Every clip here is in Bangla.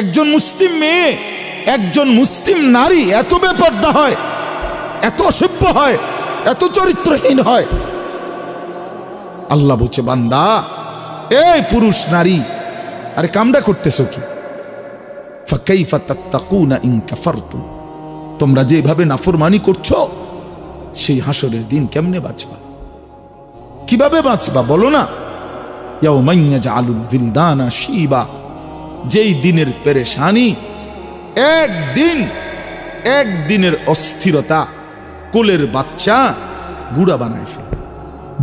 একজন মুসলিম মেয়ে, একজন মুসলিম নারী এত বেপর্দা হয়, এত অসভ্য হয়, এত চরিত্রহীন হয়। আল্লাহ বলছে, বান্দা, এই পুরুষ নারী, আরে কামটা করতেছো কি? তোমরা যেভাবে নাফরমানি করছ, সেই হাসরের দিন কেমনে বাঁচবা? কীভাবে বাঁচবা বলো না? ইয়াউমাইয়া জাআলুল বিলদানা শিবা। যেই দিনের পেরেশানি একদিন একদিনের অস্থিরতা, কোলের বাচ্চা বুড়া বানায় ফেল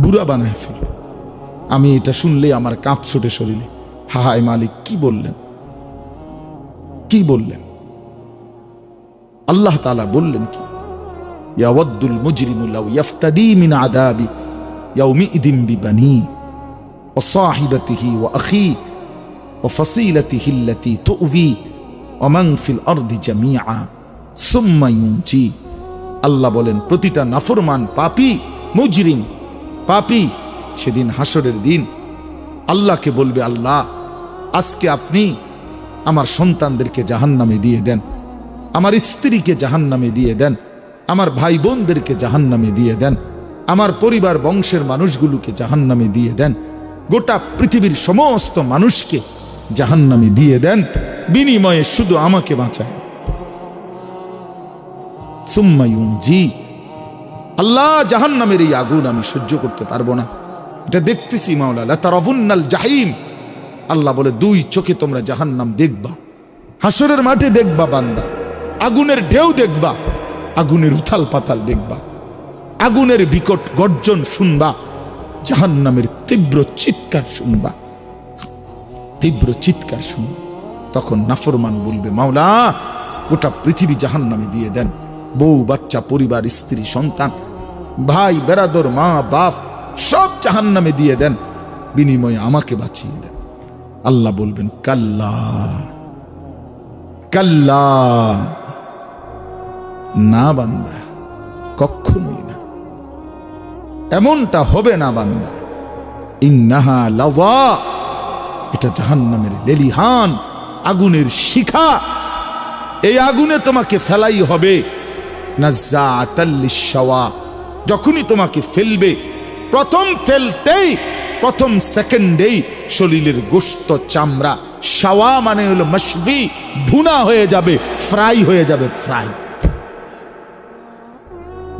বুড়া বানায় ফেল আমি এটা শুনলে আমার কাঁপ ছোটে শরীরে হাহাই মালিক, কি বললেন? কি বললেন? আল্লাহ তালা বললেন কি? ইয়াওয়াদ্দুল মুজরিমুল্লাহ আদাবি ইয়াউমি ইদিম বিবানি ও সাহিবাতিহি ও আখি ও ফসিলতি হিল্লতি তো উবি অমাংফিল অর্ধি জামিয়া সুম্মায়ুঞ্চি আল্লাহ বলেন, প্রতিটা নাফরমান পাপী মুজরিম, পাপী সেদিন হাসরের দিন। আল্লাহকে বলবে, আল্লাহ, আজকে আপনি আমার সন্তানদেরকে জাহান্নামে দিয়ে দেন, আমার স্ত্রীকে জাহান্নামে দিয়ে দেন, আমার ভাই বোনদেরকে জাহান্নামে দিয়ে দেন, আমার পরিবার বংশের মানুষগুলোকে জাহান্নামে দিয়ে দেন, গোটা পৃথিবীর সমস্ত মানুষকে জাহান্নামে দিয়ে দেন, বিনিময়ে শুধু আমাকে বাঁচায় সুম্মায়ুম জি আল্লাহ জাহান্নামের এই আগুন আমি সহ্য করতে পারব না। এটা দেখতেছি মাওলানা তার অবুন্নাল জাহিম। আল্লাহ বলে, দুই চোখে তোমরা জাহান্নাম দেখবা, হাসরের মাঠে দেখবা বান্দা, আগুনের ঢেউ দেখবা, আগুনের উথাল পাতাল দেখবা, আগুনের বিকট গর্জন শুনবা, জাহান্নামের তীব্র চিৎকার শুনবা। তীব্র চিৎকার শুনবা তখন নাফরমান বলবে, মাওলা, গোটা পৃথিবী জাহান্নামে দিয়ে দেন। বউ, বাচ্চা, পরিবার, স্ত্রী, সন্তান, ভাই বেরাদর মা, বাপ, সব জাহান্নামে দিয়ে দেন। বিনিময়ে আমাকে বাঁচিয়ে দেন। আল্লাহ বলবেন, কাল্লা কাল্লা, না বান্দা কখনোই না। এমনটা হবে না বান্দা। ইন্নাহা লাওয়া এটা জাহান্নামের লেলিহান, আগুনের শিখা। এই আগুনে তোমাকে ফেলাই হবে। যখনই তোমাকে ফেলবে, প্রথম ফেলতেই, প্রথম সেকেন্ডেই শরীরের গোস্ত চামড়া, শাওয়া মানে হলো মশভি ভুনা হয়ে যাবে, ফ্রাই হয়ে যাবে, ফ্রাই।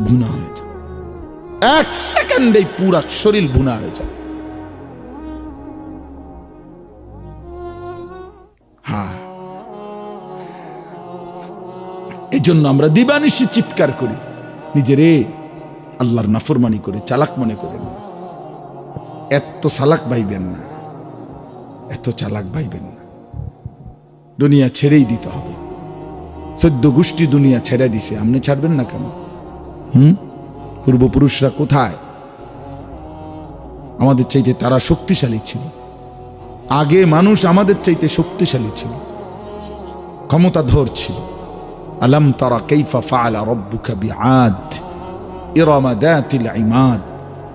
ভুনা হয়ে যাবে। এক সেকেন্ডেই পুরা শরীর ভুনা হয়ে যাবে। এই জন্য আমরা দিবানিশি চিৎকার করি। নিজেরে আল্লাহর নাফরমানি করে, চালাক মনে করেন না। এত চালাক ভাইবেন না। এত চালাক ভাইবেন না। দুনিয়া ছেড়েই দিতে হবে। সদ্য গোষ্ঠী দুনিয়া ছেড়ে দিছে, আপনি ছাড়বেন না কেন? হুম? পূর্বপুরুষরা কোথায়? আমাদের চাইতে তারা শক্তিশালী ছিল। আগে মানুষ আমাদের চাইতে শক্তিশালী ছিল। ক্ষমতাধর ছিল। আলম তারা কৈফা ফাআলা রব্বুকা বিআদ? ইরামা দাতিল ইমাদ,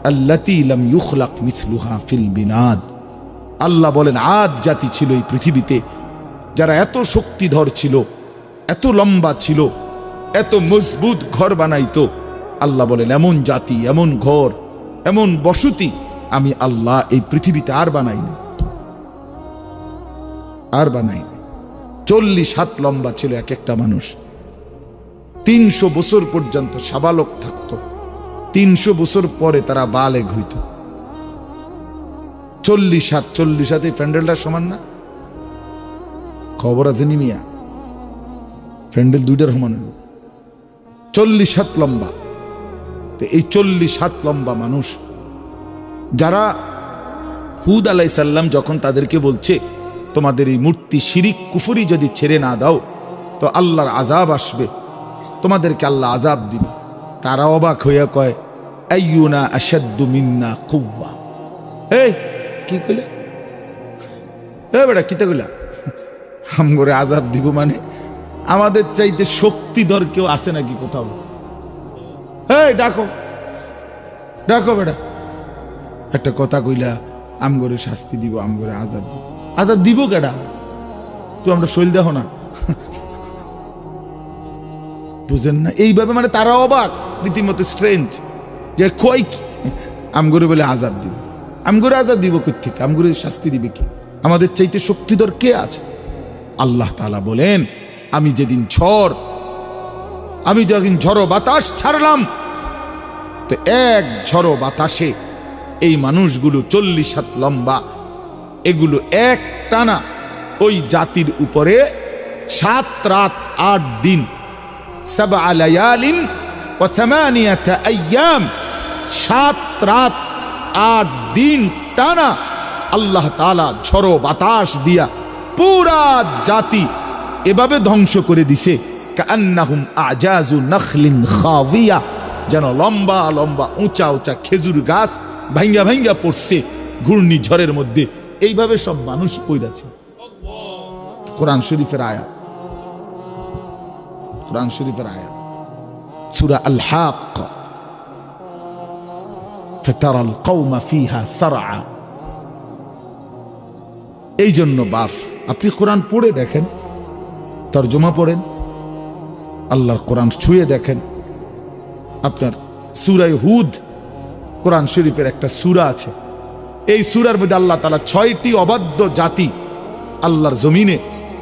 আল্লাতি লাম ইউখলাক মিথলুহা ফিল বিনাদ। আল্লাহ বলেন, আদ জাতি ছিল এই পৃথিবীতে যারা এত শক্তিধর ছিল, এত লম্বা ছিল, এত মজবুত ঘর বানাইতো। আল্লাহ বলেন, এমন জাতি, এমন ঘর, এমন বসতি আমি আল্লাহ এই পৃথিবীতে আর বানাইনি। আর বানাইনি। চল্লিশ হাত লম্বা ছিল এক একটা মানুষ। তিনশো বছর পর্যন্ত সাবালক থাকতো। তিনশো বছর পরে তারা বালেগ হইত। চল্লিশ হাত, চল্লিশ হাতে প্যান্ডেলটা সমান না? খবর আছে নিমিয়া প্যান্ডেল দুইটার সমান হইব। চল্লিশ হাত লম্বা। তো এই চল্লিশ হাত লম্বা মানুষ, যারা হুদ আলাই সাল্লাম যখন তাদেরকে বলছে, তোমাদের এই মূর্তি শিরিক কুফুরি যদি ছেড়ে না দাও, তো আল্লাহর আজাব আসবে। তোমাদেরকে আল্লাহ আজাব দিবে। তারা অবাক হইয়া কয়, আইয়ুনা আসাদ্দু মিন্না কুవ్বা এই, কি কইলে? এ বেটা কিতা কইলা? আমগরে আজাব দিব মানে আমাদের চাইতে শক্তিধর কেউ আছে নাকি কোথাও? এই, ডাকো ডাকো বেটা। একটা কথা কইলা, আমগরে শাস্তি দিব, আমগরে আজাব দিব। আজাব দিব কেডা? তো আমরা শৈল দেখো না। বুঝেন না? এইভাবে মানে তারা অবাক। রীতিমতো স্ট্রেঞ্জ যে কই কি? আমগুরে বলে আজাদ দিব। আমগুরে আজাদ দিব কোথেকে আমগুরে শাস্তি দিবে কি? আমাদের চাইতে শক্তিধর কে আছে? আল্লাহ তালা বলেন, আমি যেদিন ঝড়, আমি যেদিন ঝড়ো বাতাস ছাড়লাম, তো এক ঝড়ো বাতাসে এই মানুষগুলো চল্লিশ হাত লম্বা, এগুলো এক টানা ওই জাতির উপরে সাত রাত, আট দিন সাবা লায়ালিন ও থামানিয়াতা আইয়াম সাত রাত, আট দিন টানা আল্লাহ তাআলা ঝড়ো বাতাস দিয়া পুরা জাতি এভাবে ধ্বংস করে দিছে। কান্নাহুম আজাজু নখলিন খাবিয়া যেন লম্বা লম্বা, উঁচা উঁচা খেজুর গাছ ভাঙ্গা ভাঙ্গা পড়ছে ঘূর্ণি ঝড়ের মধ্যে। এইভাবে সব মানুষ পইরাছে কোরআন শরীফের আয়াত। কোরআন শরীফের আয়াত সূরা আল হাক فترى القوم فيها سرعا এই জন্য বাফ আপনি কোরআন পড়ে দেখেন তর্জমা পড়েন আল্লাহর কোরআন ছুঁয়ে দেখেন আপনার সুরাই হুদ কোরআন শরীফের একটা সুরা আছে এই সুরার মধ্যে আল্লাহ তালা ছয়টি অবাধ্য জাতি আল্লাহর জমিনে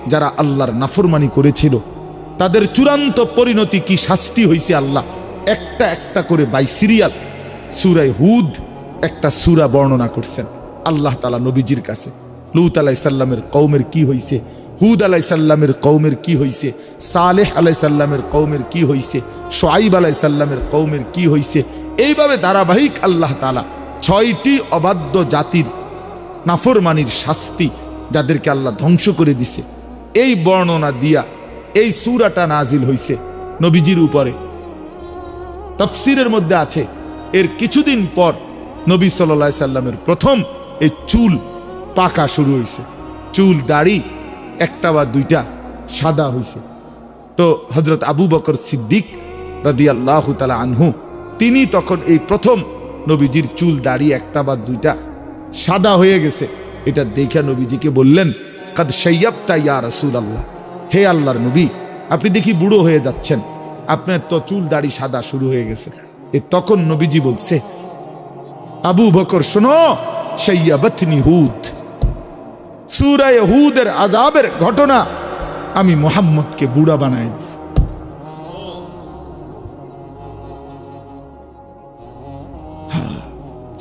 যারা আল্লাহর নাফরমানি করেছিল তাদের চূড়ান্ত পরিণতি কি শাস্তি হয়েছে আল্লাহ? একটা একটা করে বাই সিরিয়াল। সুরাই হুদ একটা সুরা বর্ণনা করছেন আল্লাহ তালা নবীজির কাছে। লুত আলাই সাল্লামের কৌমের কি হইছে? হুদ আলাই সাল্লামের কৌমের কি হইছে? সালেহ আলাই সাল্লামের কৌমের কি হইছে? সোয়াইব আলাই সাল্লামের কৌমের কি হইছে? এইভাবে ধারাবাহিক আল্লাহ তালা ছয়টি অবাধ্য জাতির নাফরমানির শাস্তি যাদেরকে আল্লাহ ধ্বংস করে দিছে। এই বর্ণনা দিয়া এই সুরাটা নাজিল হইছে নবীজির উপরে। তফসিরের মধ্যে আছে, এর কিছুদিন পর নবী সাল্লা সাল্লামের প্রথম এই চুল পাকা শুরু হয়েছে চুল, দাড়ি, একটা বা দুইটা সাদা হয়েছে তো হজরত আবু বকর সিদ্দিক রাদি আল্লাহ তালা আনহু, তিনি তখন এই প্রথম নবীজির চুল, দাড়ি, একটা বা দুইটা সাদা হয়ে গেছে। এটা দেখে নবীজিকে বললেন, কাদ সৈয়বতা ইয়া রসুল আল্লাহ হে আল্লাহর নবী, আপনি দেখি বুড়ো হয়ে যাচ্ছেন। আপনার তো চুল দাড়ি সাদা শুরু হয়ে গেছে। এ তখন নবীজি বলছে, আবু বকর, শোনো সৈয়াবতনি হুদ। সুরায় হুদের আজাবের ঘটনা আমি মোহাম্মদকে বুড়া বানাই দিছি।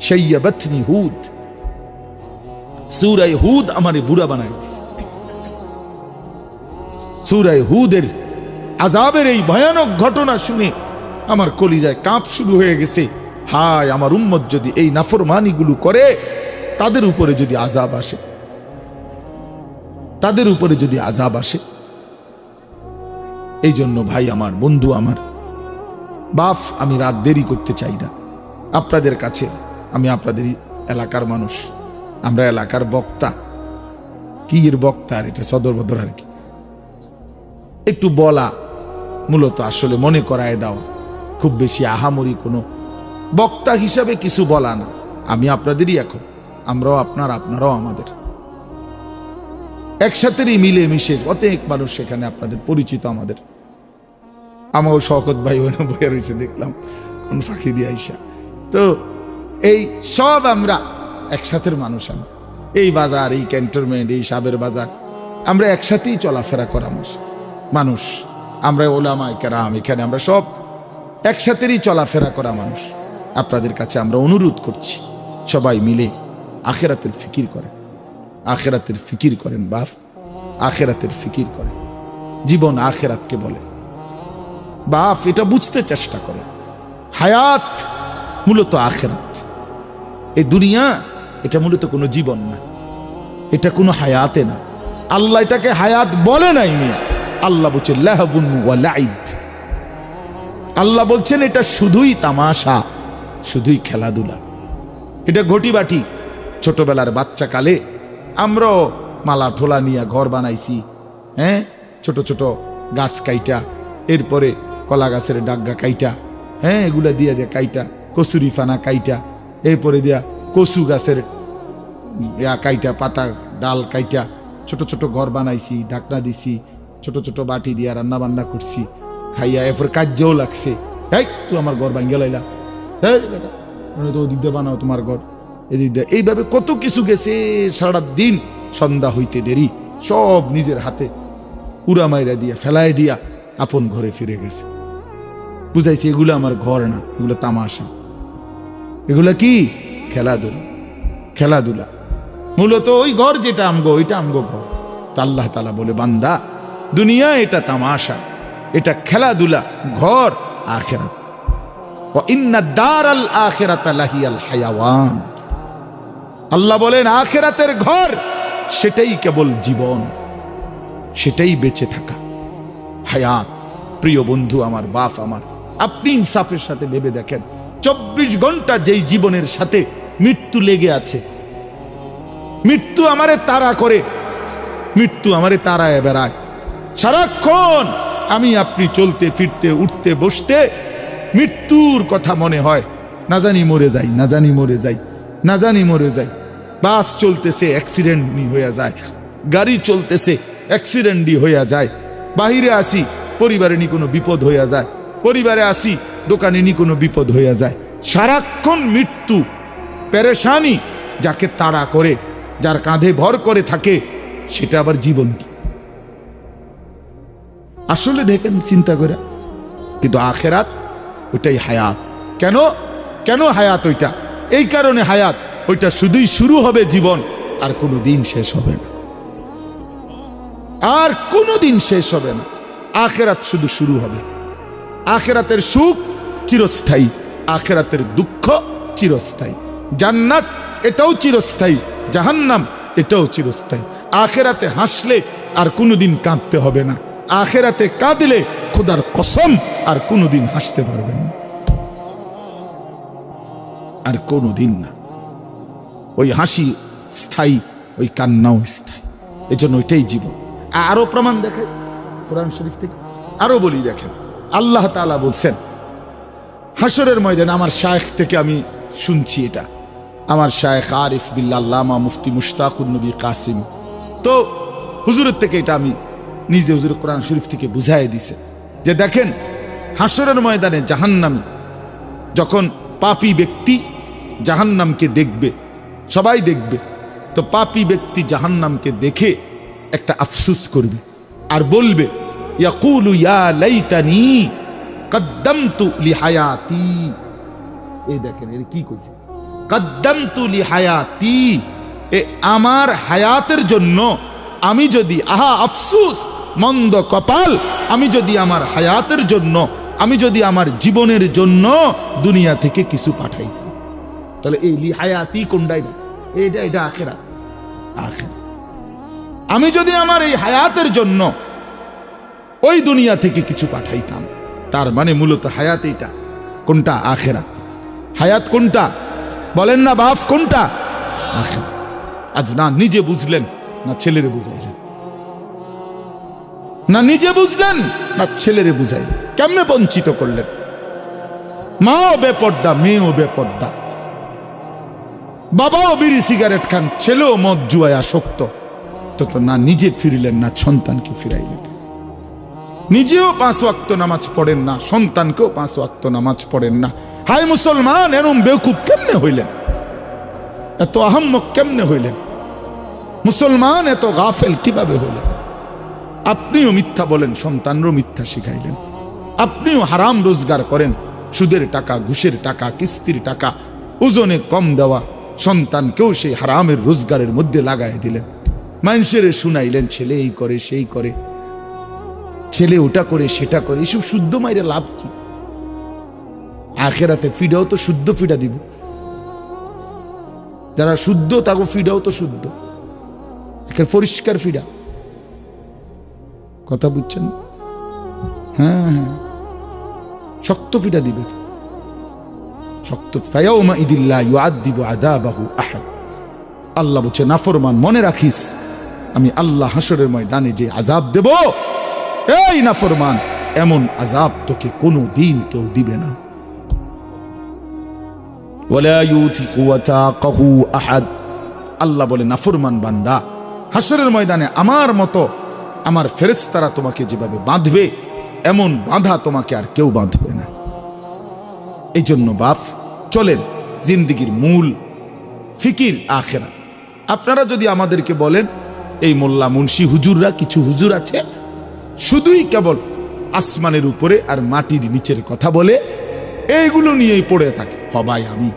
সৈয়াবতনি হুদ। সুরায় হুদ আমারে বুড়া বানাই দিছে। সুরায় হুদের আজাবের এই ভয়ানক ঘটনা শুনে আমার কলিজায় কাঁপ শুরু হয়ে গেছে। হায়, আমার উম্মত যদি এই নাফরমানিগুলো করে, তাদের উপরে যদি আজাব আসে, তাদের উপরে যদি আজাব আসে এই জন্য ভাই আমার, বন্ধু আমার, বাফ, আমি রাত দেরি করতে চাই না। আপনাদের কাছে, আমি আপনাদেরই এলাকার মানুষ, আমরা এলাকার বক্তা। কি এর বক্তা আর এটা সদর বদর আর কি? একটু বলা মূলত আসলে মনে করায় দেওয়া খুব বেশি আহামরি কোনো বক্তা হিসাবে কিছু বলা না। আমি আপনাদেরই এখন, আমরাও আপনার, আপনারাও আমাদের। একসাথেরই মিলে মিশে অনেক মানুষ সেখানে আপনাদের পরিচিত আমাদের। আমারও শকত ভাই ওখানে বয়ে রয়েছে, দেখলাম, কোন সাক্ষী দিয়ে আইসা। তো এই সব আমরা একসাথের মানুষ আমরা। এই বাজার, এই ক্যান্টনমেন্ট, এই সাবের বাজার, আমরা একসাথেই চলাফেরা করা মানুষ। মানুষ। আমরা ওলামা কেরাম এখানে, আমরা সব একসাথেরই চলাফেরা করা মানুষ। আপনাদের কাছে আমরা অনুরোধ করছি, সবাই মিলে আখেরাতের ফিকির করেন। আখেরাতের ফিকির করেন বাপ আখেরাতের ফিকির করেন। জীবন আখেরাতকে বলে। বাপ এটা বুঝতে চেষ্টা করে হায়াত মূলত আখেরাত। এই দুনিয়া, এটা মূলত কোনো জীবন না। এটা কোনো হায়াতে না। আল্লাহ এটাকে হায়াত বলে নাই মিয়া। আল্লাহ বলছে, লাহবুন লাইব আল্লাহ বলছেন, এটা শুধুই তামাশা, শুধুই খেলাধুলা। এটা ঘটি বাটি ছোটবেলার বাচ্চা কালে আমরাও মালা ঠোলা নিয়ে ঘর বানাইছি হ্যাঁ? ছোট ছোট গাছ কাইটা, এরপরে কলা গাছের ডাগা কাইটা হ্যাঁ? এগুলা দিয়ে দিয়ে কাইটা কসুরি ফানা কাইটা, এরপরে দিয়া কচু গাছের কাইটা পাতা ডাল কাইটা, ছোট ছোট ঘর বানাইছি, ঢাকনা দিছি ছোট ছোট বাটি দিয়া রান্না বান্না করছি। খাইয়া এরপর কাজ্যও লাগছে। এই তুই আমার ঘর ভাঙ্গে লাইলা। মানে তো ওদিক দিয়ে বানাও তোমার ঘর। এদিক দিয়ে। এইভাবে কত কিছু গেছে সারা দিন সন্ধ্যা হইতে দেরি। সব নিজের হাতে উড়া মাইরা দিয়া, ফেলায় দিয়া আপন ঘরে ফিরে গেছে। বুঝাইছি, এগুলো আমার ঘর না, এগুলো তামাশা। এগুলা কি? খেলাধুলা। খেলাধুলা। মূলত ওই ঘর যেটা আমগো, ওইটা আমগো ঘর। তা আল্লাহ তালা বলে, বান্দা দুনিয়া এটা তামাশা, এটা খেলাধুলা, ঘর, আখেরাত। আল্লাহ বলেন, আখেরাতের ঘর সেটাই কেবল জীবন, সেটাই বেঁচে থাকা। হায়াত, প্রিয় বন্ধু আমার, বাপ আমার, আপনি ইনসাফের সাথে ভেবে দেখেন, চব্বিশ ঘণ্টা যেই জীবনের সাথে মৃত্যু লেগে আছে, মৃত্যু আমারে তারা করে, মৃত্যু আমারে তাড়ায় বেড়ায়। সারাক্ষণ আমি আপনি চলতে, ফিরতে, উঠতে, বসতে মৃত্যুর কথা মনে হয়। না জানি মরে যাই, না জানি মরে যাই, না জানি মরে যাই। বাস চলতেছে, অ্যাক্সিডেন্টই হয়ে যায়। গাড়ি চলতেছে, অ্যাক্সিডেন্টই হইয়া যায়। বাহিরে আসি, পরিবারে নি কোনো বিপদ হইয়া যায়। পরিবারে আসি, দোকানে নি কোনো বিপদ হইয়া যায়। সারাক্ষণ মৃত্যু, পেরেশানি যাকে তাড়া করে, যার কাঁধে ভর করে থাকে, সেটা আবার জীবন কি? আসলে দেখেন, চিন্তা করে। কিন্তু আখেরাত ওইটাই হায়াত। কেন? কেন হায়াত ওইটা? এই কারণে হায়াত, ওইটা শুধুই শুরু হবে জীবন, আর কোনো দিন শেষ হবে না। আর কোনো দিন শেষ হবে না। আখেরাত শুধু শুরু হবে। আখেরাতের সুখ চিরস্থায়ী, আখেরাতের দুঃখ চিরস্থায়ী। জান্নাত, এটাও চিরস্থায়ী। জাহান্নাম, এটাও চিরস্থায়ী। আখেরাতে হাসলে আর কোনোদিন কাঁদতে হবে না। আখেরাতে কাঁদলে খোদার কসম আর কোনোদিন হাসতে পারবেন না। আর কোনোদিন না। ওই হাসি স্থায়ী, ওই কান্নাও স্থায়ী। এই জন্য ওইটাই জীবন। আরও প্রমাণ দেখে কোরআন শরীফ থেকে। আরও বলি দেখেন, আল্লাহ তাআলা বলছেন হাসরের ময়দান আমার শায়েখ থেকে আমি শুনছি এটা। আমার শায়েখ আরিফ বিল্লাল্লামা মুফতি মুশতাকুন নবী কাসিম। তো হুজুরের থেকে এটা আমি নিজে হুজুর কোরআন শরীফ থেকে বুঝাই দিছে। যে দেখেন, হাসরের ময়দানে জাহান্নামী, যখন পাপী ব্যক্তি জাহান্নামকে দেখবে, সবাই দেখবে, তো পাপী ব্যক্তি জাহান্নামকে দেখে একটা আফসুস করবে আর বলবে, ইয়াকুলু ইয়া লাইতানি কদ্দামতু লিহায়াতি। এই দেখেন, এর কি কইছে? কদ্দামতু লিহায়াতি। এ, আমার হায়াতের জন্য আমি যদি, আহা, আফসুস মন্দ কপাল, আমি যদি আমার হায়াতের জন্য, আমি যদি আমার জীবনের জন্য দুনিয়া থেকে কিছু পাঠাইতাম তাহলে এই লিহায়াতি কোনটাই না? এইটা এটা আখেরা। আখেরা। আমি যদি আমার এই হায়াতের জন্য ওই দুনিয়া থেকে কিছু পাঠাইতাম, তার মানে মূলত হায়াত এইটা। কোনটা? আখেরা। হায়াত কোনটা? বলেন না, বাফ কোনটা? আজ না, নিজে বুঝলেন, না ছেলেরে বুঝাইলেন। না নিজে বুঝলেন, না ছেলেরে বুঝাইলেন। কেমনে বঞ্চিত করলেন? মাও বেপর্দা, মেয়েও বেপর্দা। বাবাও বিড়ি সিগারেট খান, ছেলেও মদ জুয়ায় আসক্ত। তো তো না নিজে ফিরিলেন, না সন্তানকে ফিরাইলেন। নিজেও পাঁচ ওয়াক্ত নামাজ পড়েন না, সন্তানকেও পাঁচ ওয়াক্ত নামাজ পড়েন না। হাই মুসলমান, এরম বেকুব কেমনে হইলেন? এত আহম্মক কেমনে হইলেন? মুসলমান এত গাফেল কীভাবে হইলেন? আপনিও মিথ্যা বলেন, সন্তানরও মিথ্যা শিখাইলেন। আপনিও হারাম রোজগার করেন, সুদের টাকা, ঘুষের টাকা, কিস্তির টাকা, ওজনে কম দেওয়া, সন্তানকেও সেই হারামের রোজগারের মধ্যে লাগাই দিলেন। মানুষের শুনাইলেন ছেলে এই করে, সেই করে। ছেলে ওটা করে, সেটা করে, এসব শুদ্ধ মাইরে লাভ কি? আখেরাতে ফিডাও তো শুদ্ধ ফিডা দিব। যারা শুদ্ধ তাকে ফিডাও তো শুদ্ধ। পরিষ্কার ফিডা। কথা বুঝছেন? হ্যাঁ হ্যাঁ। শক্ত ফিডা দিবে। শক্ত ফায়াউমা ইদিল্লা আল্লাহ বলছে নাফরমান মনে রাখিস, আমি আল্লাহ হাসরের ময়দানে যে আজাব দেব, এই নাফরমান এমন আজাব তোকে কোনো দিন কেউ দিবে না। আল্লাহ বলে নাফরমান বান্দা হাসরের ময়দানে আমার মতো আমার ফেরেস্তারা তোমাকে যেভাবে বাঁধবে, এমন বাঁধা তোমাকে আর কেউ বাঁধবে না। এই জন্য বাপ, চলেন জিন্দিগির মূল ফিকির আখেরা। আপনারা যদি আমাদেরকে বলেন, এই মোল্লা মুন্সি হুজুররা কিছু হুজুর আছে, শুধুই কেবল আসমানের উপরে আর মাটির নিচের কথা বলে, এইগুলো নিয়েই পড়ে থাকে। হবাই আমি,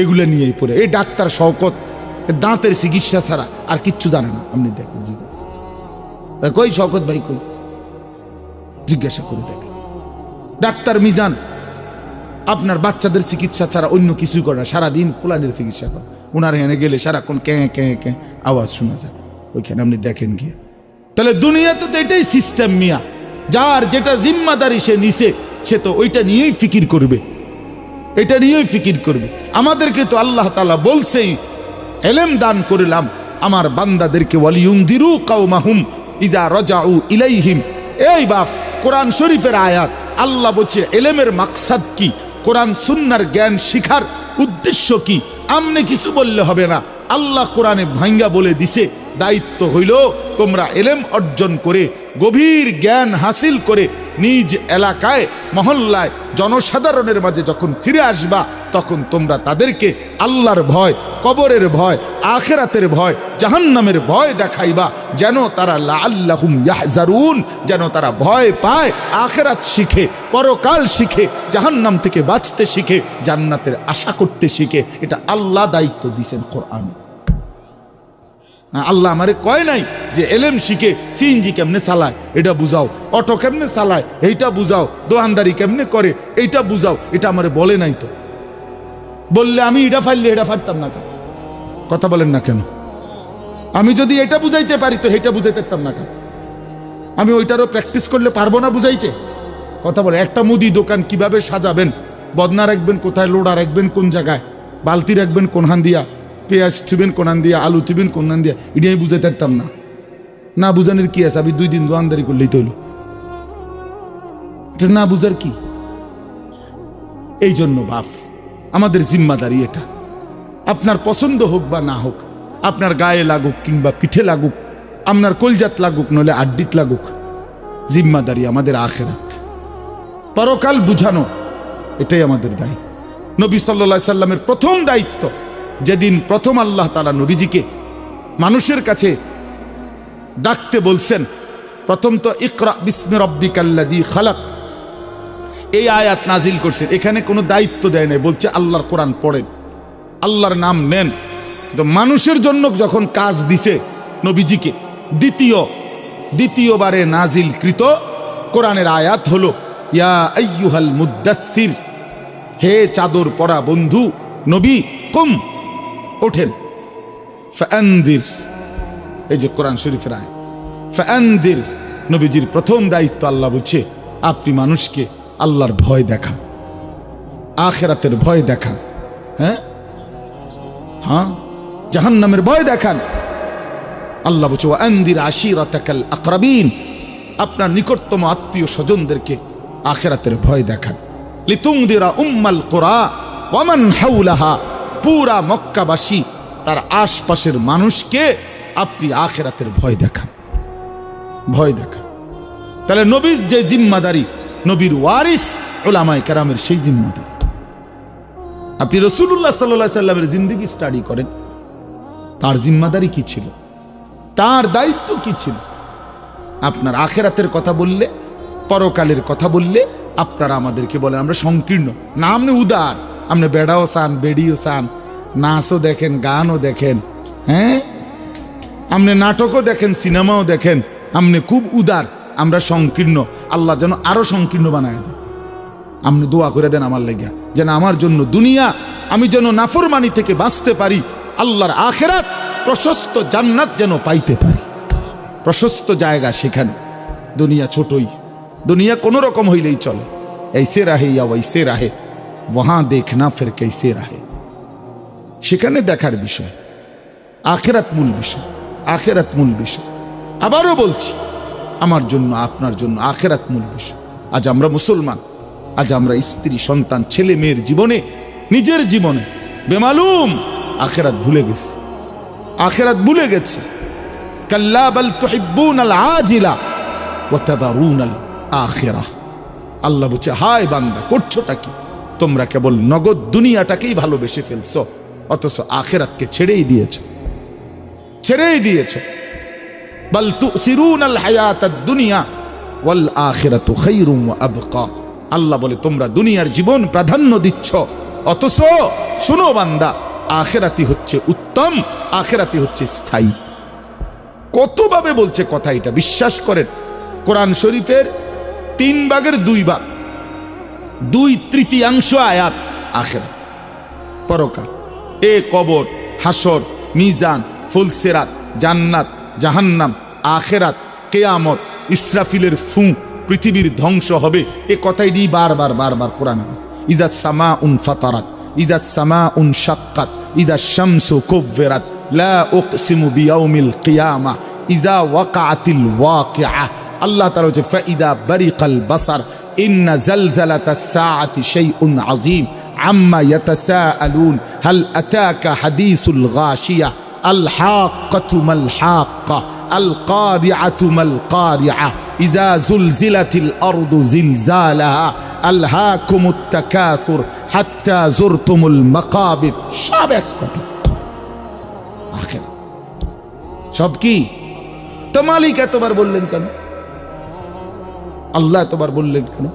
এগুলো নিয়েই পড়ে। এই ডাক্তার শওকত, দাঁতের চিকিৎসা ছাড়া আর কিচ্ছু জানে না। আপনি দেখেন জীবন। কই শওকত ভাই কই? জিজ্ঞাসা করে দেখেন ডাক্তার মিজান, আপনার বাচ্চাদের চিকিৎসা ছাড়া অন্য কিছুই করে না। সারাদিন ফুলানের চিকিৎসা করে। ওনার এখানে গেলে সারাক্ষণ কে কে কে আওয়াজ শোনা যায়। ওইখানে আপনি দেখেন গিয়ে। তাহলে দুনিয়াতে তো এটাই সিস্টেম মিয়া। যার যেটা জিম্মাদারি সে নিছে, সে তো ওইটা নিয়েই ফিকির করবে। এটা নিয়েই ফিকির করবে। আমাদেরকে তো আল্লাহ তালা বলছেই, এলেম দান করিলাম, আমার বান্দাদেরকে ওয়ালিউম দিরু কাউমাহুম ইজা রজাউ ইলাইহিম। এই বাপ, কোরআন শরীফের আয়াত। আল্লাহ বলছে, এলেমের মাকসাদ কি? কোরআন সুন্নার জ্ঞান শিখার উদ্দেশ্য কি? আমনে কিছু বললে হবে না। আল্লাহ কোরআনে ভাঙ্গা বলে দিছে। দায়িত্ব হইল তোমরা এলেম অর্জন করে, গভীর জ্ঞান হাসিল করে নিজ এলাকায়, মহল্লায় জনসাধারণের মাঝে যখন ফিরে আসবা, তখন তোমরা তাদেরকে আল্লাহর ভয়, কবরের ভয়, আখেরাতের ভয়, জাহান্নামের ভয় দেখাইবা, যেন তারা আল্লাহুম ইয়াহজারুন, যেন তারা ভয় পায়, আখেরাত শিখে, পরকাল শিখে, জাহান্নাম থেকে বাঁচতে শিখে, জান্নাতের আশা করতে শিখে, এটা আল্লাহ দায়িত্ব দিছেন কোরআনে। আল্লাহ আমারে কয় নাই? যে এলেম শিখে সিএনজি কেমনে চালায়, এটা বুঝাও। অটো কেমনে চালায়, এইটা বুঝাও। দোয়ানদারি কেমনে করে, এইটা বুঝাও। এটা আমার বলে নাই তো। বললে আমি এটা ফাইললে এটা ফাটতাম না কেন? কথা বলেন না কেন? আমি যদি এটা বুঝাইতে পারি তো এটা বুঝাইতে পারতাম না কেন? আমি ওইটারও প্র্যাকটিস করলে পারব না বুঝাইতে? কথা বলে, একটা মুদি দোকান কীভাবে সাজাবেন? বদনা রাখবেন কোথায়, লোড়া রাখবেন কোন জায়গায়? বালতি রাখবেন কোনহান দিয়া? পেঁয়াজ থিবেন কোনহান দিয়া? আলু থিবেন কোনহান দিয়া? এটা আমি বুঝাইতে পারতাম না। না বুঝানোর কি আছে? আমি দুই দিন দোয়ানদারি করলেই তৈল না বুঝার কি? এই জন্য বাপ, আমাদের জিম্মাদারি এটা। আপনার পছন্দ হোক বা না হোক, আপনার গায়ে লাগুক কিংবা পিঠে লাগুক, আপনার কলজাত লাগুক নলে আড্ডিত লাগুক, জিম্মাদারি আমাদের আখেরাত। পরকাল বুঝানো, এটাই আমাদের দায়িত্ব। নবী সাল্লা সাল্লামের প্রথম দায়িত্ব, যেদিন প্রথম আল্লাহ তালা নবীজিকে মানুষের কাছে ডাকতে বলছেন, প্রথম তো ইকরা বিস্মে রব্বিকাল্লাদি খালাক। এই আয়াত নাজিল করছেন। এখানে কোনো দায়িত্ব দেয় নাই, বলছে আল্লাহর কোরআন পড়েন, আল্লাহর নাম নেন। কিন্তু মানুষের জন্য যখন কাজ দিছে নবীজিকে, দ্বিতীয়, দ্বিতীয়বারে নাজিল কৃত কোরআনের আয়াত হল, ইয়া আইয়ুহাল মুদাসির হে চাদর পরা বন্ধু, নবী, কুম, ওঠেন ফান্দির এই যে কোরআন শরীফের আয়াত। ফান্দির নবীজির প্রথম দায়িত্ব আল্লাহ বলছে, আপনি মানুষকে আল্লাহর ভয় দেখান, আখেরাতের ভয় দেখান হ্যাঁ? হ্যাঁ? জাহান্নামের ভয় দেখান। আল্লাহ বলছে ও আন্দির আশিরাতাকাল আকরাবিন, আপনার নিকটতম আত্মীয় স্বজনদেরকে আখেরাতের ভয় দেখান। লিতুংদিরা উম্মাল কোরা ওয়ামান হাউলাহা পুরা মক্কাবাসী, তার আশপাশের মানুষকে আপনি আখেরাতের ভয় দেখান। ভয় দেখান। তাহলে নবীর যে জিম্মাদারি, নবীর ওয়ারিস ওলামায় কারামের সেই জিম্মাদারি। আপনি রসুল্লাহ সাল্লাহ সাল্লামের জিন্দিগি স্টাডি করেন, তার জিম্মাদারি কি ছিল? তার দায়িত্ব কি ছিল? আপনার আখেরাতের কথা বললে, পরকালের কথা বললে, আপনারা আমাদেরকে বলেন, আমরা সংকীর্ণ। না, আপনি উদার। আপনি বেড়াও চান, বেড়িও চান, নাচও দেখেন, গানও দেখেন হ্যাঁ? আপনি নাটকও দেখেন, সিনেমাও দেখেন আপনি খুব উদার, আমরা সংকীর্ণ। আল্লাহ যেন আরও সংকীর্ণ বানায় দেয়। আপনি দোয়া করে দেন আমার লেগা যেন আমার জন্য দুনিয়া, আমি যেন নাফরমানি থেকে বাঁচতে পারি, আল্লাহর আখেরাত প্রশস্ত জান্নাত যেন পাইতে পারি। প্রশস্ত জায়গা সেখানে, দুনিয়া ছোটই, দুনিয়া কোনো রকম হইলেই চলে। এইসে রাহে ইয়া ওইসে রাহে ওহা দেখ না ফের কেসে রাহে সেখানে দেখার বিষয়, আখেরাত মূল বিষয়। আখেরাত মূল বিষয়। আবারও বলছি, আমার জন্য, আপনার জন্য আখেরাত মূল বিষয়। আজ আমরা মুসলমান, আজ আমরা স্ত্রী, সন্তান, ছেলে, মেয়ের জীবনে, নিজের জীবনে বেমালুম আখেরাত ভুলে গেছি। আখেরাত ভুলে গেছি। কাল্লা বাল তুহিব্বুন আল আজিলা ওয়া তাদারুন আল আখিরাহ আল্লাহ বলছে, হায় বান্দা, করছোটা কি? তোমরা কেবল নগদ দুনিয়াটাকেই ভালোবেসে ফেলছো, অথচ আখেরাতকে ছেড়েই দিয়েছ। ছেড়েই দিয়েছে। বল তুসিরুন আল হায়াত দুনিয়া ওয়াল আখিরাতু আবকা। আল্লাহ বলে, তোমরা দুনিয়ার জীবন প্রাধান্য দিচ্ছ। অথচ শুনো বান্দা আখেরাতি হচ্ছে উত্তম আখেরাতি হচ্ছে স্থায়ী। কতভাবে বলছে কথা এটা? বিশ্বাস করেন, কোরআন শরীফের তিন ভাগের দুই ভাগ, দুই তৃতীয়াংশ আয়াত আখেরা পরকাল, এ কবর, হাসর, মিজান ফুলসেরাত জান্নাত জাহান্নাম আখেরাত কেয়ামত ইসরাফিলের ফু পৃথিবীর ধ্বংস হবে এ কথাইটি বারবার বারবার কোরআন ইজা সামা উন ফাতারাত ইজা সামা উন শাক্কাত ইজা শামসু কুভেরাত লা উকসিমু বিয়াউমিল কিয়ামা ইজা ওয়াকাতিল ওয়াকিআ আল্লাহ তাআলা হচ্ছে ফাইদা বারিকাল বাসার إن زلزلة الساعة شيء عظيم عما يتساءلون هل أتاك حديث الغاشية আল হাকুমাল হাক আল কারিআতুমাল কারিআ ইজা জুলজিলাতিল আরদু জিলজালাহা আল হাকুমুত তাকাসুর হাত্তা জুরতুমুল মাকাবির সব এক কথা। আখেরা সব কি? তো মালিক এতবার বললেন কেন? আল্লাহ এতবার বললেন কেন?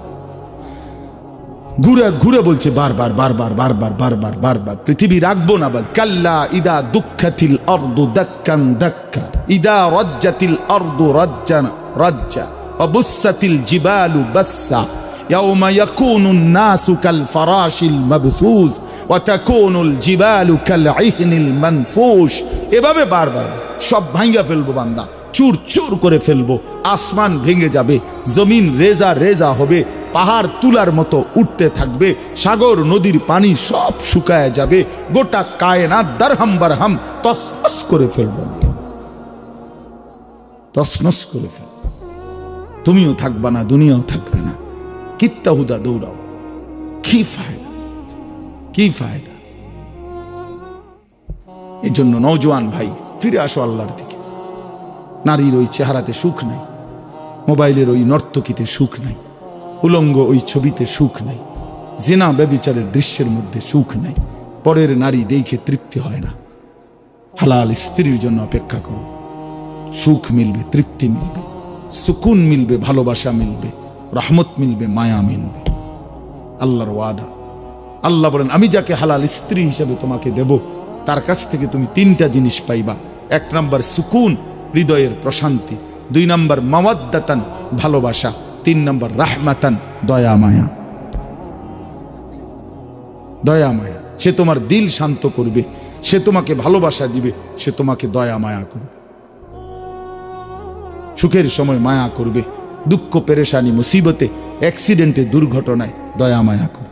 ঘুরে ঘুরে বলছে বারবার বারবার বারবার বারবার বারবার পৃথিবী রাখব না বল। কাল্লা ইদা দুঃখাতিল অর্দু দাক্কাং দাক্কা, ইদা রজ্জাতিল অর্দ রজ্জান রজ্জা অবুসাতিল জীবালু বাসা يوم يكون الناس كالفراش المبثوث وتكون الجبال كالعهن المنفوش. এভাবে বারবার সব ভাঙ্গা ফেলব বান্দা। চুর চুর করে ফেলব। আসমান ভেঙে যাবে। জমিন রেজা রেজা হবে। পাহাড় তুলার মতো উঠতে থাকবে। সাগর, নদীর পানি সব শুকায় যাবে। গোটা কায়না দারহাম বারহাম তসনস করে ফেলব তসনস করে ফেলব। তুমিও থাকবা না, দুনিয়াও থাকবে না। কিত্তা হুদা দৌড়াও। কি ফায়দা? কি ফায়দা? এই জন্য নৌজওয়ান ভাই, ফিরে আসো আল্লাহর দিকে। নারীর ওই চেহারাতে সুখ নাই, মোবাইলের ওই নর্তকীতে সুখ নাই, উলঙ্গ ওই ছবিতে সুখ নাই, জেনা ব্যবিচারের দৃশ্যের মধ্যে সুখ নাই, পরের নারী দেখে তৃপ্তি হয় না। হালাল স্ত্রীর জন্য অপেক্ষা করো। সুখ মিলবে, তৃপ্তি মিলবে, সুকুন মিলবে, ভালোবাসা মিলবে। রহমত মিলবে, মায়া মিলবে। আল্লাহর ওয়াদা। আল্লাহ বলেন, আমি যাকে হালাল স্ত্রী হিসেবে তোমাকে দেব, তার কাছ থেকে তুমি তিনটা জিনিস পাইবা। এক নাম্বার সুকুন, হৃদয়ের প্রশান্তি। দুই নাম্বার মাওয়াদ্দাতান, ভালোবাসা। তিন নাম্বার রাহমাতান, দয়া, মায়া। দয়া, মায়া। সে তোমার দিল শান্ত করবে। সে তোমাকে ভালোবাসা দিবে। সে তোমাকে দয়া, মায়া করবে। সুখের সময় মায়া করবে। দুঃখ, পেরেশানি, মুসিবতে অ্যাক্সিডেন্টে দুর্ঘটনায়, দয়া, মায়া করবে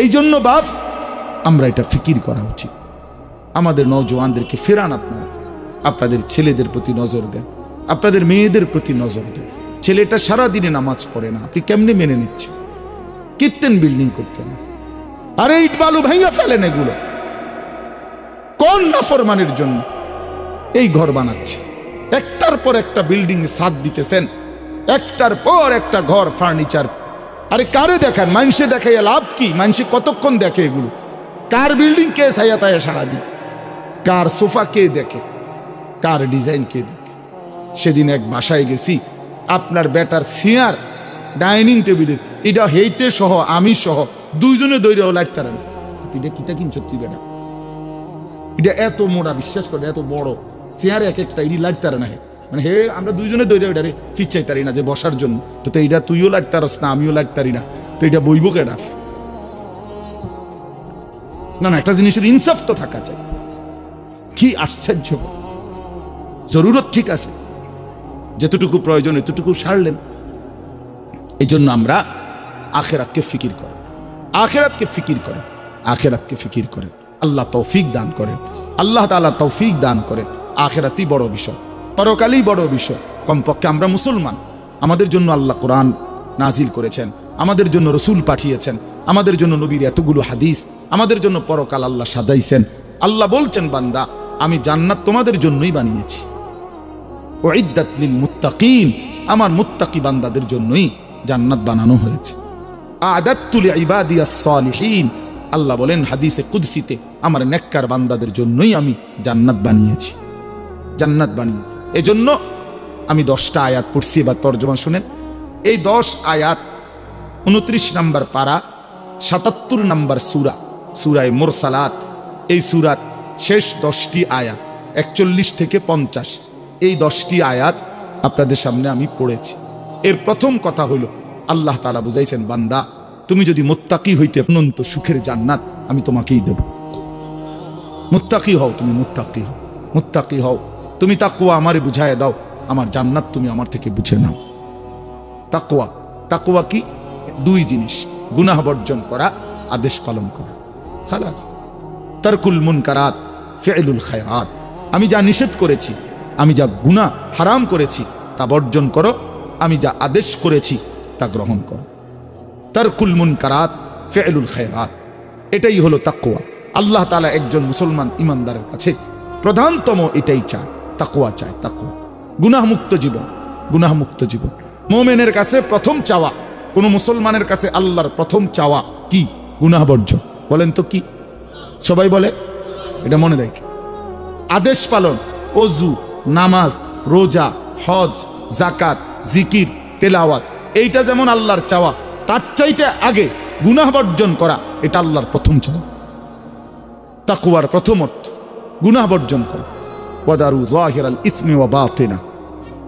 এই জন্য বাপ, আমরা এটা ফিকির করা উচিত। আমাদের নৌজওয়ানদেরকে ফেরান আপনারা। আপনাদের ছেলেদের প্রতি নজর দেন। আপনাদের মেয়েদের প্রতি নজর দেন। ছেলেটা সারা দিনে নামাজ পড়ে না। আপনি কেমনে মেনে নিচ্ছেন? কীর্তেন বিল্ডিং করতে করতেন আরে ইট বালু ভেঙে ফেলেন এগুলো। কোন নাফরমানের জন্য? এই ঘর বানাচ্ছে। একটার পর একটা বিল্ডিং সাদ দিতেছেন। একটার পর একটা ঘর ফার্নিচার আরে কারে দেখান? মানুষে দেখে লাভ কি? মানুষে কতক্ষণ দেখে এগুলো? কার বিল্ডিং কে ছায়া তায়া সারাদিন কার সোফা কে দেখে? কার ডিজাইন কে দেখে? সেদিন এক বাসায় গেছি। আপনার বেটার সিয়ার ডাইনিং টেবিলের এটা হেইতে সহ, আমি সহ, দুইজনে দৈরেও লাইট তারা এটা কিটা কিনছ তুই বেটা? এটা এত মোটা বিশ্বাস করে, এত বড়। চেয়ারে এক একটা ইডি লাইট তারা না মানে হে, আমরা দুইজনে দৈরে ওইটারে ফিচাই তারি না যে বসার জন্য। তো তো এইটা তুইও লাইট তারস না, আমিও লাইট তারি না। তো এটা বইব কেডা? না না, একটা জিনিসের ইনসাফ তো থাকা চাই। কি আশ্চর্য। জরুরত ঠিক আছে। যেতটুকু প্রয়োজন, এতটুকু সারলেন। এই জন্য আমরা আখেরাতকে ফিকির করেন আখেরাতকে ফিকির করেন আখেরাতকে ফিকির করেন। আল্লাহ তৌফিক দান করেন। আল্লাহ তাআলা তৌফিক দান করেন। আখেরাতই বড় বিষয়, পরকালেই বড় বিষয়। কমপক্ষে আমরা মুসলমান। আমাদের জন্য আল্লাহ কোরআন নাজিল করেছেন। আমাদের জন্য রসুল পাঠিয়েছেন। আমাদের জন্য নবীর এতগুলো হাদিস। আমাদের জন্য পরকাল আল্লাহ সাজাইছেন। আল্লাহ বলছেন, বান্দা, আমি জান্নাত তোমাদের জন্যই বানিয়েছি। ওইদাত লিল মুত্তাকিন, আমার মুত্তাকি বান্দাদের জন্যই জান্নাত বানানো হয়েছে। আদাত্তুল ইবাদিয়াস সালিহিন, আল্লাহ বলেন হাদিসে কুদসিতে, আমার নেককার বান্দাদের জন্যই আমি জান্নাত বানিয়েছি। জান্নাত বানিয়েছি। এজন্য আমি দশটা আয়াত পড়ছি, এবার তর্জমা শুনেন। এই দশ আয়াত উনত্রিশ নাম্বার পারা, সাতাত্তর নাম্বার সুরা, সুরায় মোরসালাত। এই সুরার শেষ দশটি আয়াত, একচল্লিশ থেকে পঞ্চাশ। এই দশটি আয়াত আপনাদের সামনে আমি পড়েছি। এর প্রথম কথা হইল আল্লাহ তালা বুঝাইছেন, বান্দা, তুমি যদি মোত্তাকি হইতে অনন্ত সুখের জান্নাত আমি তোমাকেই দেব। মুত্তাকি হও, তুমি মুত্তাকি হও। মুত্তাকি হও। তুমি তাকুয়া আমারে বুঝায় দাও। আমার জান্নাত তুমি আমার থেকে বুঝে নাও। তাকুয়া। তাকুয়া কি? দুই জিনিস। গুনাহ বর্জন করা, আদেশ পালন করা। খালাস। তারকুল মুনকারাত, ফেলুল খায়রাত। আমি যা নিষেধ করেছি, আমি যা গুনাহ হারাম করেছি, তা বর্জন করো। আমি যা আদেশ করেছি, তা গ্রহণ করো। তারকুল মুনকারাত, ফেলুল খায়রাত। এটাই হলো তাকুয়া। আল্লাহ তালা একজন মুসলমান ইমানদারের কাছে প্রধানতম এটাই চায়। তাকুয়া চায়, তাকুয়া। গুনাহমুক্ত জীবন গুনাহমুক্ত জীবন। মোমেনের কাছে প্রথম চাওয়া, কোন মুসলমানের কাছে আল্লাহর প্রথম চাওয়া কি? গুনাহ বর্জন। বলেন তো কি? সবাই বলে, এটা মনে রাখে। আদেশ পালন, অজু, নামাজ, রোজা, হজ জাকাত জিকির, তেলাওয়াত, এইটা যেমন আল্লাহর চাওয়া, তার চাইতে আগে গুনাহ বর্জন করা, এটা আল্লাহর প্রথম চাওয়া। তাকুয়ার প্রথম অর্থ, গুনাহ বর্জন করো। ওয়াদারু জাহিরাল ইসমি ওয়া বাতিনা।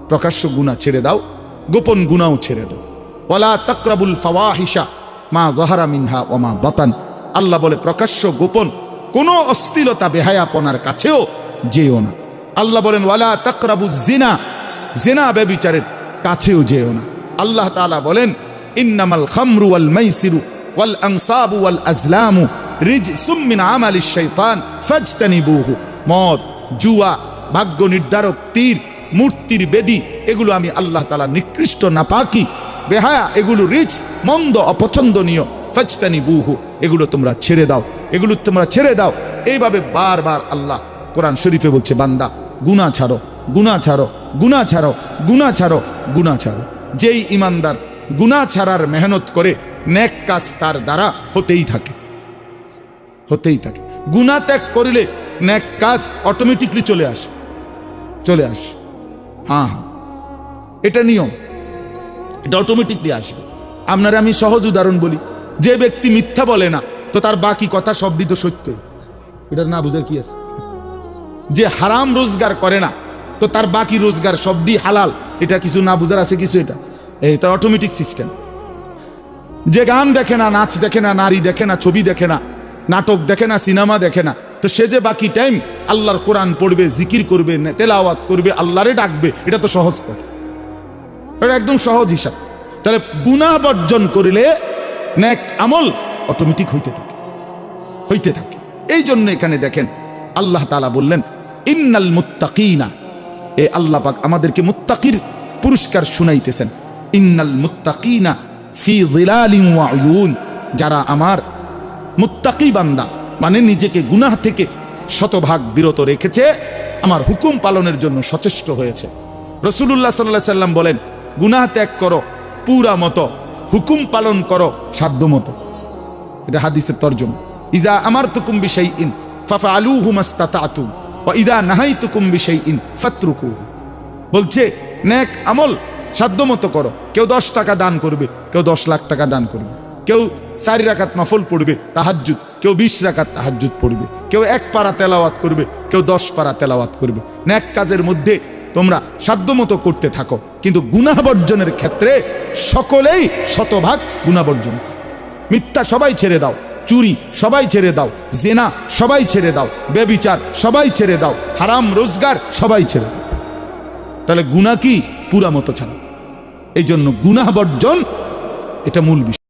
প্রকাশ্য গুনাহ ছেড়ে দাও, গোপন গুনাও ছেড়ে দাও। ওয়ালা তাকরাবুল ফাওয়াহিশা মা জাহারা মিনহা ওয়া মা বাতান। আল্লাহ বলে, প্রকাশ্য গোপন কোনো অস্থিলতা বেহায়াপনার কাছেও যেও না। আল্লাহ বলেন, ওয়ালা তাকরাবু জিনা, জেনা ব্যবিচারের কাছেও যেও না। আল্লাহ তাআলা বলেন, ইন্নামাল খামরু ওয়াল মাইসিরু ওয়াল আনসাবু ওয়াল আজলামু রিজসুম মিন আমালিশ শাইতান ফাজতানিবুহু। মদ জুয়া, ভাগ্য নির্ধারক, তীর, মূর্তির বেদি, এগুলো আমি আল্লাহ তালা নিকৃষ্ট, নাপাকি, বেহায়া, এগুলো রিচ, মন্দ, অপছন্দনীয় ফাজতানি বুহু এগুলো তোমরা ছেড়ে দাও, এগুলো তোমরা ছেড়ে দাও। এইভাবে বারবার আল্লাহ কোরআন শরীফে বলছে, বান্দা, গুনাহ ছাড়ো গুনাহ ছাড়ো গুনাহ ছাড়ো গুনাহ ছাড়ো গুনাহ ছাড়ো। যেই ইমানদার গুনাহ ছাড়ার মেহনত করে, নেক কাজ তার দ্বারা হতেই থাকে হতেই থাকে। গুনাহ ত্যাগ করিলে নেক কাজ অটোমেটিকলি চলে আসে। চলে আসে। হ্যাঁ হ্যাঁ। এটা নিয়ম। এটা অটোমেটিকলি আসবে। আপনারা আমি সহজ উদাহরণ বলি। যে ব্যক্তি মিথ্যা বলে না, তো তার বাকি কথা সবই তো সত্য। এটার না বুঝার কি আছে? যে হারাম রোজগার করে না, তো তার বাকি রোজগার সবই হালাল। এটা কিছু না বুঝার আছে কিছু এটা? এটা অটোমেটিক সিস্টেম যে গান দেখে না, নাচ দেখে না, নারী দেখে না, ছবি দেখে না, নাটক দেখে না, সিনেমা দেখে না তো সে যে বাকি টাইম আল্লাহর কোরআন পড়বে, জিকির করবে তেলাওয়াত করবে, আল্লাহরে ডাকবে, এটা তো সহজ কথা এটা একদম সহজ হিসাব। তাহলে গুনাহ বর্জন করিলে নেক আমল অটোমেটিক হইতে থাকে। হইতে থাকে। এই জন্য এখানে দেখেন, আল্লাহ তালা বললেন, ইন্নাল মুত্তাকিনা এ আল্লাহ পাক আমাদেরকে মুত্তাকির পুরস্কার শুনাইতেছেন। ইন্নাল মুত্তাকিনা ফি জিলালিন ওয়া যারা আমার মুত্তাকি বান্দা মানে নিজেকে গুনাহ থেকে শতভাগ বিরত রেখেছে, আমার হুকুম পালনের জন্য সচেষ্ট হয়েছে। রসুল্লাহ সাল্লাহ সাল্লাম বলেন, গুনাহ ত্যাগ করো, পুরা মতো, হুকুম পালন করো, সাধ্য মতো। এটা হাদিসের তর্জমা। ইজা আমার তুকুম বিষয় ইন ফাফা আলু হুমাস্তাতুম ও ইদা নাহাই তুকুম বিষয় ইন ফাত্রুকু বলছে, নেক আমল, সাধ্য মতো করো। কেউ দশ টাকা দান করবে, কেউ দশ লাখ টাকা দান করবে। কেউ চারি রাকাত মাফল পড়বে, তাহাজ্জুদ। কেউ বিশ রাকাত তাহাজ্জুদ পড়বে, কেউ এক পারা তেলাওয়াত করবে, কেউ দশ পারা তেলাওয়াত করবে। নেক কাজের মধ্যে তোমরা সাধ্যমতো করতে থাকো, কিন্তু গুনাহ বর্জনের ক্ষেত্রে সকলেই শতভাগ গুনাহ বর্জন। মিথ্যা সবাই ছেড়ে দাও, চুরি সবাই ছেড়ে দাও, জেনা সবাই ছেড়ে দাও বেবিচার সবাই ছেড়ে দাও, হারাম রোজগার সবাই ছেড়ে দাও। তাহলে গুণা কি? পুরা মতো ছাড়া। এই জন্য গুনাহ বর্জন, এটা মূল বিষয়।